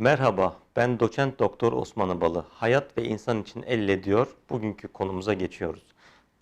Merhaba, ben doçent doktor Osman Abalı. Hayat ve insan için elle diyor. Bugünkü konumuza geçiyoruz.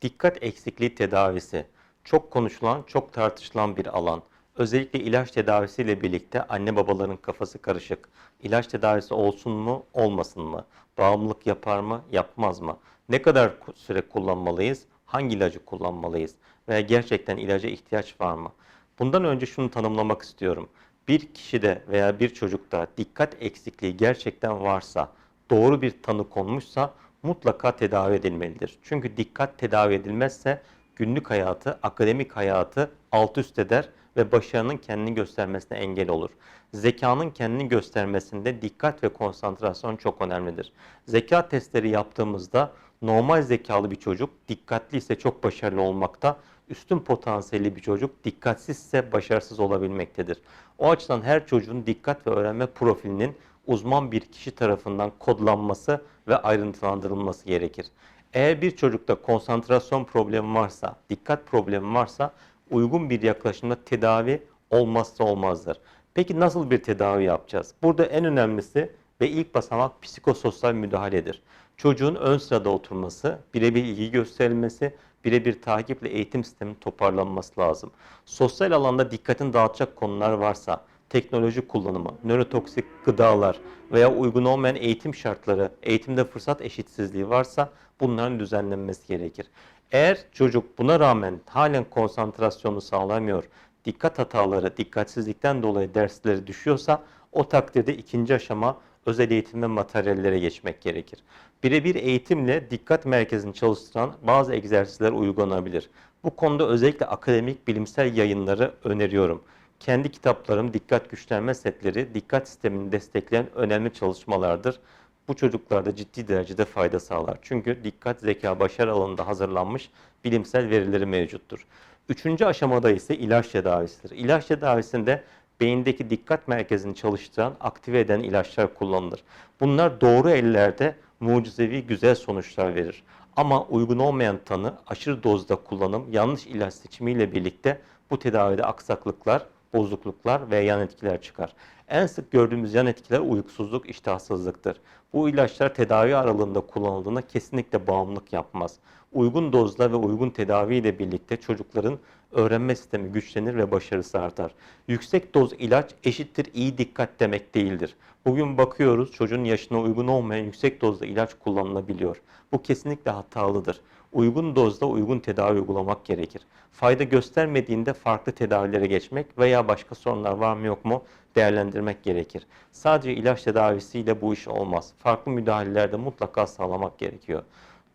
Dikkat eksikliği tedavisi. Çok konuşulan, çok tartışılan bir alan. Özellikle ilaç tedavisiyle birlikte anne babaların kafası karışık. İlaç tedavisi olsun mu, olmasın mı? Bağımlılık yapar mı, yapmaz mı? Ne kadar süre kullanmalıyız? Hangi ilacı kullanmalıyız? Veya gerçekten ilaca ihtiyaç var mı? Bundan önce şunu tanımlamak istiyorum. Bir kişide veya bir çocukta dikkat eksikliği gerçekten varsa, doğru bir tanı konmuşsa mutlaka tedavi edilmelidir. Çünkü dikkat tedavi edilmezse günlük hayatı, akademik hayatı alt üst eder ve başarının kendini göstermesine engel olur. Zekanın kendini göstermesinde dikkat ve konsantrasyon çok önemlidir. Zeka testleri yaptığımızda normal zekalı bir çocuk dikkatli ise çok başarılı olmakta, üstün potansiyelli bir çocuk dikkatsizse başarısız olabilmektedir. O açıdan her çocuğun dikkat ve öğrenme profilinin uzman bir kişi tarafından kodlanması ve ayrıntılandırılması gerekir. Eğer bir çocukta konsantrasyon problemi varsa, dikkat problemi varsa uygun bir yaklaşımda tedavi olmazsa olmazdır. Peki nasıl bir tedavi yapacağız? Burada en önemlisi ve ilk basamak psikososyal müdahaledir. Çocuğun ön sırada oturması, birebir ilgi gösterilmesi, birebir takiple eğitim sisteminin toparlanması lazım. Sosyal alanda dikkatini dağıtacak konular varsa, teknoloji kullanımı, nörotoksik gıdalar veya uygun olmayan eğitim şartları, eğitimde fırsat eşitsizliği varsa bunların düzenlenmesi gerekir. Eğer çocuk buna rağmen halen konsantrasyonu sağlamıyor, dikkat hataları, dikkatsizlikten dolayı dersleri düşüyorsa o takdirde ikinci aşama özel eğitim ve materyallere geçmek gerekir. Birebir eğitimle dikkat merkezini çalıştıran bazı egzersizler uygulanabilir. Bu konuda özellikle akademik bilimsel yayınları öneriyorum. Kendi kitaplarım Dikkat Güçlenme Setleri, dikkat sistemini destekleyen önemli çalışmalardır. Bu çocuklarda ciddi derecede fayda sağlar. Çünkü dikkat, zeka, başarı alanında hazırlanmış bilimsel verileri mevcuttur. Üçüncü aşamada ise ilaç tedavisidir. İlaç tedavisinde beyindeki dikkat merkezini çalıştıran, aktive eden ilaçlar kullanılır. Bunlar doğru ellerde mucizevi güzel sonuçlar verir. Ama uygun olmayan tanı, aşırı dozda kullanım, yanlış ilaç seçimiyle birlikte bu tedavide aksaklıklar, bozukluklar ve yan etkiler çıkar. En sık gördüğümüz yan etkiler uykusuzluk, iştahsızlıktır. Bu ilaçlar tedavi aralığında kullanıldığında kesinlikle bağımlılık yapmaz. Uygun dozla ve uygun tedavi ile birlikte çocukların öğrenme sistemi güçlenir ve başarısı artar. Yüksek doz ilaç eşittir iyi dikkat demek değildir. Bugün bakıyoruz çocuğun yaşına uygun olmayan yüksek dozda ilaç kullanılabiliyor. Bu kesinlikle hatalıdır. Uygun dozda uygun tedavi uygulamak gerekir. Fayda göstermediğinde farklı tedavilere geçmek veya başka sorunlar var mı yok mu değerlendirmek gerekir. Sadece ilaç tedavisiyle bu iş olmaz. Farklı müdahalelerde mutlaka sağlamak gerekiyor.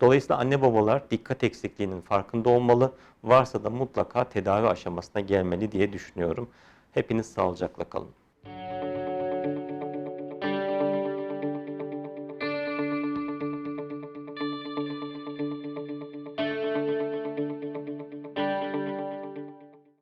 Dolayısıyla anne babalar dikkat eksikliğinin farkında olmalı. Varsa da mutlaka tedavi aşamasına gelmeli diye düşünüyorum. Hepiniz sağlıcakla kalın.